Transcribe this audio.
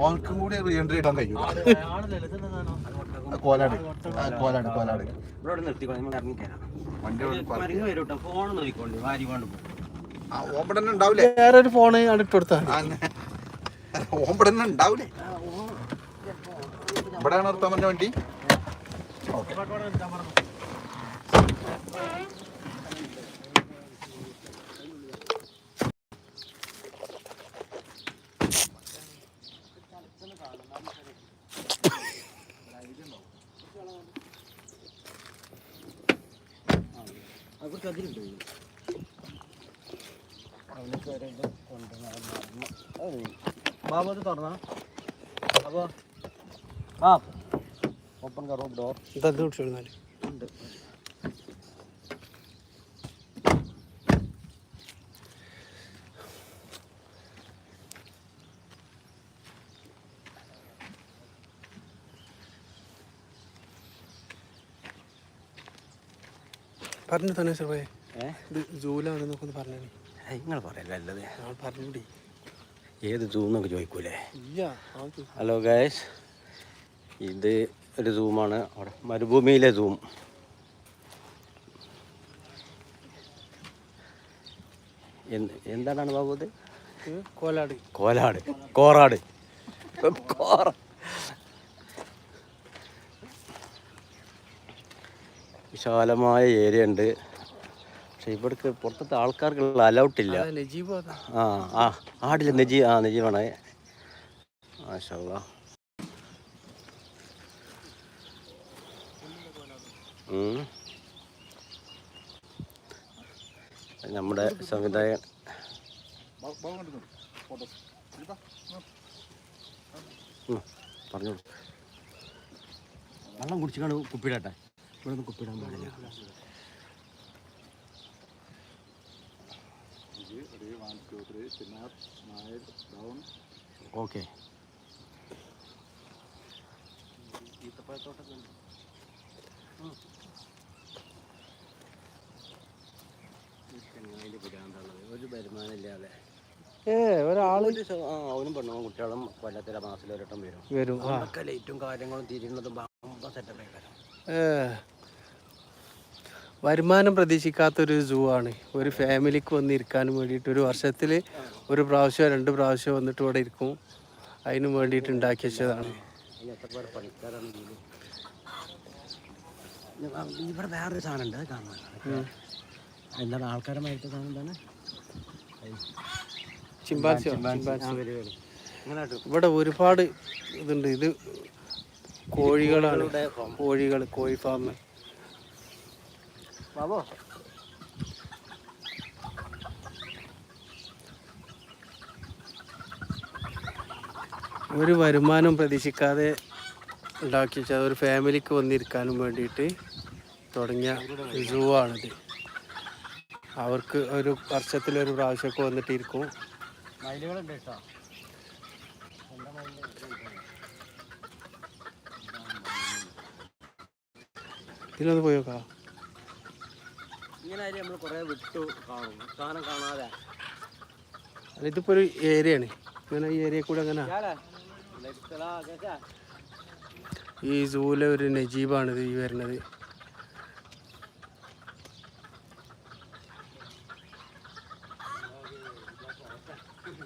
ഓൾക്കും കൂടി re entry ഇടാൻ കഴിയും. കോലാട്. ആ, കോലാട് കോലാട്. ഇവിടെ നിർത്തിക്കോ നമ്മൾ ഇറങ്ങിക്കരാം വണ്ടി ഇവിടെ park മരുന്ന് വരും കേട്ടോ ഫോൺ നോക്കിക്കോണ്ട് വാരി കൊണ്ട് പോകും ആ ഓമ്പടെ തന്നെ ഉണ്ടാവില്ലേ വേറെ ഒരു ഫോണ് ഇട്ട് കൊടുത്താൽ ഓമ്പടെ തന്നെ ഉണ്ടാവില്ലേ ഇവിടെയാണ് നിർത്താൻ പറ്റുന്ന വണ്ടി? ഓക്കെ അവർക്ക് അതിലുണ്ട് അവനൊക്കെ ബാബു അത് തുറന്നാ? അപ്പോൾ ആ ഓപ്പൺ കറോ ഡോർ. ഇതത് ഉണ്ട്. പറഞ്ഞു തന്നെ ഏ? ഇത് ജൂലാണെന്നൊക്കെ ഒന്ന് പറഞ്ഞു നിങ്ങൾ പറയല്ലേ അല്ലത്? ഞങ്ങൾ പറഞ്ഞൂടി. ഏത് ജൂന്നൊക്കെ എന്നൊക്കെ ചോദിക്കൂലേ? ഹലോ ഗായസ് ഇത് ഒരു സൂമാണ് അവിടെ മരുഭൂമിയിലെ സൂം എന്ത് എന്താണ് ബാബു ഇത് കോലാട്. കോലാട്. കോറാട്. കോറ. വിശാലമായ ഏരിയ ഉണ്ട്. പക്ഷെ ഇവിടേക്ക് പുറത്തത്തെ ആൾക്കാർക്കുള്ള അലൗട്ട് ഇല്ല ആ ആ ആടില്ല നെജി ആ നെജീവാണ് ഉം. നമ്മുടെ സംവിധായകൻ. പറഞ്ഞോളൂ. വെള്ളം കുടിച്ചിട്ടാണ് കുപ്പിയിടട്ടെ. ഇവിടെ നിന്ന് കുപ്പിയിടാൻ പാടില്ല ഓക്കെ ഒരു വരുമാനമില്ലാതെ ഏ അവനും പെണ്ണും കുട്ടികളും കൊല്ലത്തിലെ മാസത്തിൽ ഒരട്ടം വരും വരും ലൈറ്റും കാര്യങ്ങളും തിരിയുന്നതും സെറ്റപ്പ് ഏ. വരുമാനം പ്രതീക്ഷിക്കാത്തൊരു സൂ ആണ് ഒരു ഫാമിലിക്ക് വന്നിരിക്കാനും വേണ്ടിയിട്ട് ഒരു വർഷത്തിൽ ഒരു പ്രാവശ്യം രണ്ട് പ്രാവശ്യം വന്നിട്ട് ഇവിടെ ഇരിക്കും. അതിന് വേണ്ടിയിട്ട് ഉണ്ടാക്കി വെച്ചതാണ്. ഇവിടെ വേറൊരു സാധനം ഉണ്ട് കാണാൻ എന്താണ് ആൾക്കാരെ മയത്തെ സാധനം എന്താണ് ചിമ്പാൻസി. ഇവിടെ ഒരുപാട് ഇതുണ്ട്. ഇത് കോഴികളാണ്. കോഴികൾ കോഴി ഫാം ബാബോ ഒരു വരുമാനം പ്രതീക്ഷിക്കാതെ ഉണ്ടാക്കി വെച്ചാൽ ഒരു ഫാമിലിക്ക് വന്നിരിക്കാനും വേണ്ടിയിട്ട് തുടങ്ങിയ സൂ ആണിത് അവർക്ക് ഒരു വർഷത്തിൽ ഒരു പ്രാവശ്യമൊക്കെ വന്നിട്ട് ഇരിക്കും മയിലുകളുണ്ട് ഇതിലൊന്ന് പോയി നോക്കാം. ഇങ്ങനെ ആയാലും നമ്മൾ കുറേ വിട്ടു കാണും സാധനം കാണാതെ. അല്ല ഇതിപ്പോൾ ഒരു ഏരിയ ആണ് ഇങ്ങനെ ഈ ഏരിയ കൂടെ അങ്ങനെ ഈ സൂല ഒരു നജീബാണിത് ഈ വരുന്നത്.